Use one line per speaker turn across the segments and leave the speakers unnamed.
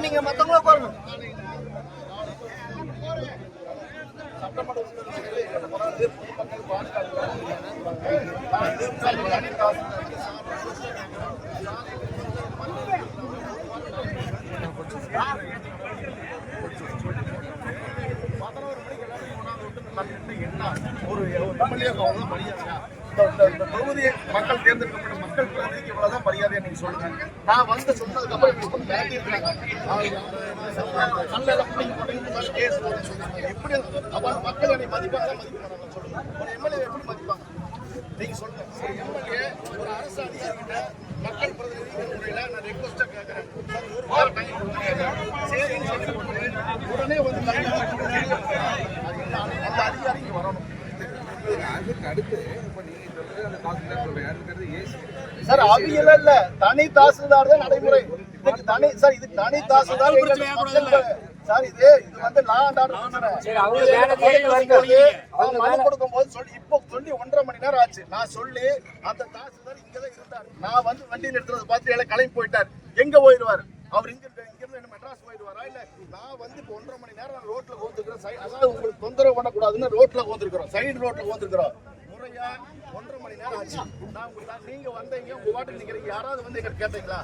நீங்க மத்தவங்களும் உட்காருங்க
ஒரு எம்எல்ஏ மரியாதையா இந்த- தொகுதியை மக்கள் தேர்ந்தெடுக்கப்பட்ட மக்கள் பிரதிநிதிக்கு இவ்வளவுதான் மரியாதையா நீங்க சொல்லுங்க நான் வந்து சொன்னதுக்கு அப்புறம் இப்படி மிரட்டி இருக்காங்க. போட்டு கேஸ் எப்படி அப்ப மக்கள் என்னை மதிப்பாங்க மதிக்க சொல்லுங்க ஒரு எம்எல்ஏ எப்படி மதிப்பாங்க நீங்க சொல்லுங்க ஒரு எம்எல்ஏ ஒரு அரசு அதிகாரிகிட்ட மக்கள் பிரதிநிதி முறையில நான் ரெக்வஸ்டா கேட்கிறேன் ஒரு வாரம் டைம் சரின்னு சொல்லி உடனே வந்து line ல கொடுங்க. அந்த அதிகாரி இங்க வரணும் சார் அவியல இல்ல. தனி தாசில்தார் தான் நடைமுறை. இதுக்கு தனி சார் இது தனி தாசில்தார் சார் இது இது வந்து ஆர்டர் அவங்க மனு கொடுக்கும் போது சொல்லி இப்போ சொல்லி ஒன்றரை மணி நேரம் ஆச்சு. நான் சொல்லி அந்த தாசில்தார் இங்கதான் இருந்தார். நான் வந்து வண்டியில் எடுத்துறது பார்த்து எல்லாம் கிளம்பி போயிட்டார். எங்க போயிடுவார் அவர் இங்க இருந்து இங்க இருந்து என்ன மெட்ராஸ் போயிடுவாரா இல்ல நான் வந்து இப்போ ஒன்றரை மணி நேரம் நான் ரோட்ல கோந்துக்கிறேன் அதாவது உங்களுக்கு தொந்தரவு பண்ணக்கூடாதுன்னு ரோட்ல கோந்துருக்கிறோம் சைடு ரோட்ல கோந்துருக்கிறோம் ஒன்றரை மணி நேரம் ஆச்சு நான் நீங்க வந்தீங்க உங்க வாட்டுக்கு நிக்கிறீங்க யாராவது வந்து எங்க கேட்டீங்களா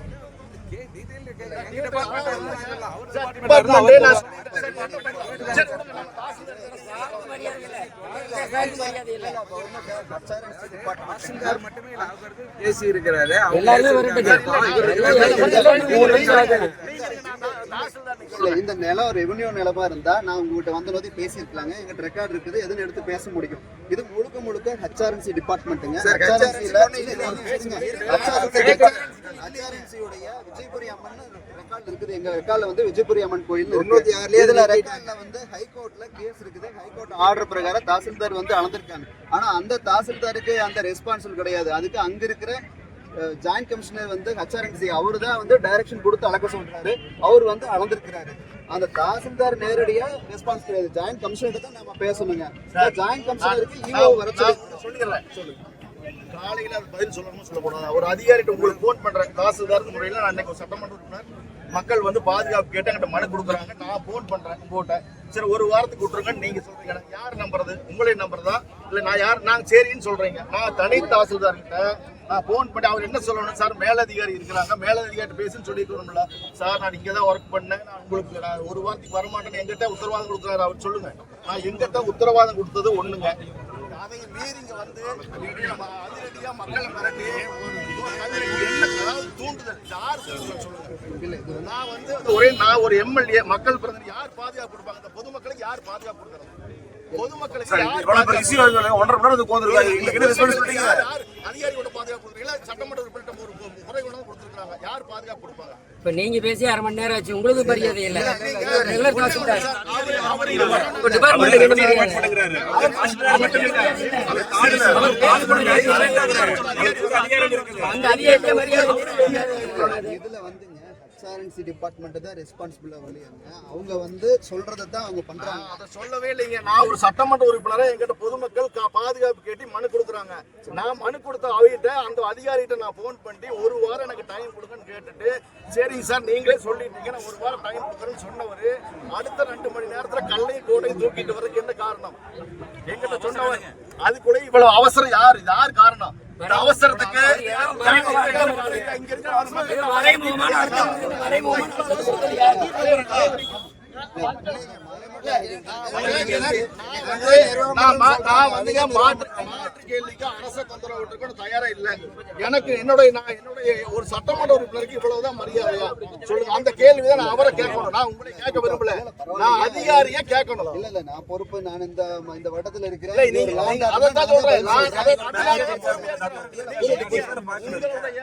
பேசி இருக்கிறாரு
இந்த நிலம் ரெவென்யூ நிலமா இருந்தா நான் உங்ககிட்ட வந்த போதே பேசியிருக்கலாங்க எங்கிட்ட ரெக்கார்ட் இருக்குது எதுன்னு எடுத்து பேச முடியும் இது முழுக்க முழுக்க ஹெச்ஆர்என்சி டிபார்ட்மெண்ட்ங்க ஹெச்ஆர்என்சியுடைய விஜயபுரி அம்மன் ரெக்கார்ட் இருக்குது. எங்க ரெக்கார்ட்ல வந்து விஜயபுரி அம்மன் கோயில் இருக்கு. இதுல ரெக்கார்ட்ல வந்து ஹைகோர்ட்ல கேஸ் இருக்குது. ஹைகோர்ட் ஆர்டர் பிரகாரம் தாசில்தார் வந்து அளந்திருக்காங்க. ஆனா அந்த தாசில்தாருக்கு அந்த ரெஸ்பான்சிபிள் கிடையாது. அதுக்கு அங்க இருக்கிற ஜாயிண்ட் கமிஷனர் வந்து ஹெச்ஆர்என்சி அவரு தான் வந்து டைரக்ஷன் கொடுத்து அளக்க சொல்றாரு. அவர் வந்து அளந்திருக்கிறாரு. அந்த தாசில்தார் நேரடியா ரெஸ்பான்ஸ் கிடையாது. ஜாயிண்ட் கமிஷனர் தான் நம்ம பேசணுங்க. ஜாயிண்ட் கமிஷனருக்கு ஈஓ வர
சொல்லிடுறேன் சொல்லுங்க. காலையில அது பதில் சொல்லணும்னு சொல்லக்கூடாது. ஒரு அதிகாரிட்ட உங்களுக்கு ஃபோன் பண்றேன். தாசில்தார் முறையில நான் இன்னைக்கு ஒரு சட்டமன்ற உறுப்பினர் மக்கள் வந்து பாதுகாப்பு கேட்டு என்கிட்ட மனு கொடுக்குறாங்க. நான் ஃபோன் பண்றேன் போட்டேன். சரி ஒரு வாரத்துக்கு விட்டுருங்கன்னு நீங்க சொல்றீங்க. யார் நம்புறது? உங்களுடைய நம்பர் தான் இல்லை நான் யார் நாங்கள் சரின்னு சொல்கிறீங்க நான் தனி தாசில்தார் கிட்ட நான் ஃபோன் பண்ணி அவர் என்ன சொல்லணும் சார் மேலதிகாரி இருக்கிறாங்க. மேலதிகாரிட்ட பேசுன்னு சொல்லிக்கணும்ல சார் நான் இங்கே தான் ஒர்க் பண்ணேன். நான் உங்களுக்கு நான் ஒரு வாரத்துக்கு வரமாட்டேன்னு எங்கிட்ட உத்தரவாதம் கொடுக்குறாரு அவர் சொல்லுங்க. நான் எங்கிட்ட உத்தரவாதம் கொடுத்தது ஒன்றுங்க அதையும் மீறி இங்கே வந்து நம்ம மக்களை மிரட்டி அதாவது தூண்டுதல். யார் சொல்லுங்க? நான் வந்து ஒரே நான் ஒரு எம்எல்ஏ மக்கள் பிரதிநிதி யார் பாதுகாப்பு கொடுப்பாங்க? இந்த பொதுமக்களுக்கு யார் பாதுகாப்பு கொடுக்குறாங்க
இப்ப நீங்க பேசி அரை மணி நேரம் ஆச்சு உங்களுக்கு மரியாதை இல்ல ரெகுலர் மரியாதை? அந்த அதிகாரிக்கு மரியாதை
இதுல வந்துங்க எஸ்ஆர்என்சி டிபார்ட்மெண்ட் தான் ரெஸ்பான்சிபிளா வழியாங்க. அவங்க வந்து சொல்றதை தான் அவங்க பண்றாங்க.
அதை சொல்லவே இல்லைங்க. நான் ஒரு சட்டமன்ற உறுப்பினராக எங்கிட்ட பொதுமக்கள் கா- பாதுகாப்பு கேட்டு மனு கொடுக்குறாங்க. நான் மனு கொடுத்த அவகிட்ட அந்த அதிகாரிகிட்ட நான் ஃபோன் பண்ணி ஒரு வாரம் எனக்கு டைம் கொடுங்கன்னு கேட்டுட்டு சரிங்க சார் நீங்களே சொல்லிட்டீங்க. நான் ஒரு வாரம் டைம் கொடுக்குறேன்னு சொன்னவர் அடுத்த ரெண்டு மணி நேரத்துல கல்லையும் கோட்டையை தூக்கிட்டு வரதுக்கு என்ன காரணம்? எங்கிட்ட சொன்னவங்க அதுக்குள்ளே இவ்வளவு அவசரம் யார் யார் காரணம்? அவசரத்துக்கு
மறைமுகமான
நான் வந்து மாற்று கேள்விக்கு அரச தொந்தரவு விட்டுருக்கணும் தயாரா இல்ல. எனக்கு என்னுடைய நான் என்னுடைய ஒரு சட்டமன்ற உறுப்பினருக்கு இவ்வளவுதான் மரியாதையா சொல்லுங்க. அந்த கேள்விதான் நான் அவரை கேட்கணும். நான் உங்களை கேட்க விரும்பல. நான் அதிகாரியா கேட்கணும்.
இல்ல இல்ல நான் பொறுப்பு நான் இந்த இந்த வட்டத்துல இருக்கிறேன். ஆர்டர்
சொல்றேன்.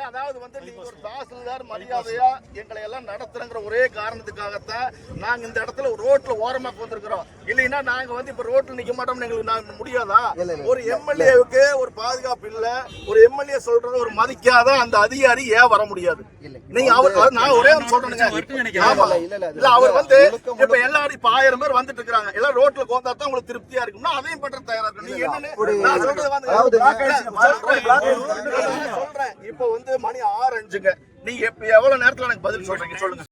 அதாவது வந்து நீங்க ஒரு தாசில்தார் மரியாதையா எங்களை எல்லாம் நடத்துறங்கிற ஒரே காரணத்துக்காகத்தான் நாங்க இந்த இடத்துல ரோட்ல ஓரமா வந்திருக்கிறோம் இல்லைன்னா நாங்க வந்து இப்ப ரோட்ல நிக்க மாட்டோம்னு எங்களுக்கு முடியாதா? ஒரு எம்எல்ஏவுக்கு ஒரு பாதுகாப்பு இல்ல ஒரு எம்எல்ஏ சொல்றது ஒரு மதிக்காத அந்த அதிகாரி ஏன் வர முடியாது? நீங்க அவர் நான் ஒரே ஒரு சொல்றேனுங்க. ஆமா.
இல்ல,
அவர் வந்து இப்ப எல்லாரும் இப்ப ஆயிரம் பேர் வந்துட்டு இருக்காங்க. எல்லாம் ரோட்ல கோந்தா தான் உங்களுக்கு திருப்தியா இருக்கும்னா அதையும் பண்ற தயாரா இருக்கு நீங்க என்னன்னு நான் சொல்றது வந்து சொல்றேன். சொல்றேன். இப்ப வந்து மணி ஆறு அஞ்சுங்க. நீங்க எவ்வளவு நேரத்துல எனக்கு பதில் சொல்றீங்க சொல்லுங்க.